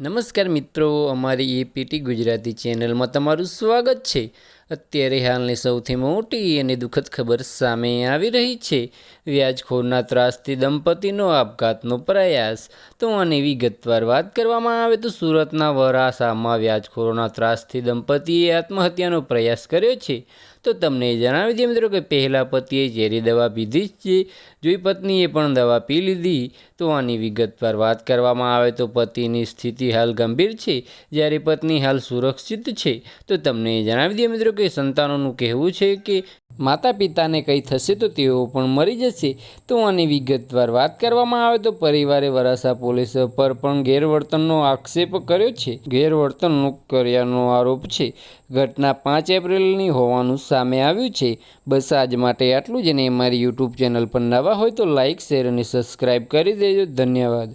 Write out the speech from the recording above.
નમસ્કાર મિત્રો અમારી એપીટી ગુજરાતી ચેનલમાં તમારું સ્વાગત છે. અત્યારે હાલની સૌથી મોટી અને દુઃખદ ખબર સામે આવી રહી છે. વ્યાજખોરના ત્રાસથી દંપતીનો આપઘાતનો પ્રયાસ. તો આની વિગતવાર વાત કરવામાં આવે તો સુરતના વરાસામાં વ્યાજખોરોના ત્રાસથી દંપતીએ આત્મહત્યાનો પ્રયાસ કર્યો છે. તો તમને જણાવી દઈએ મિત્રો કે પહેલાં પતિએ ઝેરી દવા પીધી જ છે. જોઈ પત્નીએ પણ દવા પી લીધી, તો આની વિગતવાર વાત કરવામાં આવે તો પતિની સ્થિતિ હાલ ગંભીર છે. જ્યારે પત્ની હાલ સુરક્ષિત છે. તો તમને જણાવી દઈએ મિત્રો કે સંતાનોનું કહેવું છે કે માતા પિતાને કંઈ થશે તો તેઓ પણ મરી જશે. તો આની વિગતવાર વાત કરવામાં આવે તો પરિવારે વરાસા પોલીસ પર પણ ગેરવર્તનનો આક્ષેપ કર્યો છે. ગેરવર્તનનો કર્યાનો આરોપ છે. ઘટના પાંચ એપ્રિલની હોવાનું સામે આવ્યું છે. બસ આજ માટે આટલું જ અને અમારી યુટ્યુબ ચેનલ પર નવા હોય તો લાઇક શેર અને સબસ્ક્રાઈબ કરી દેજો. ધન્યવાદ.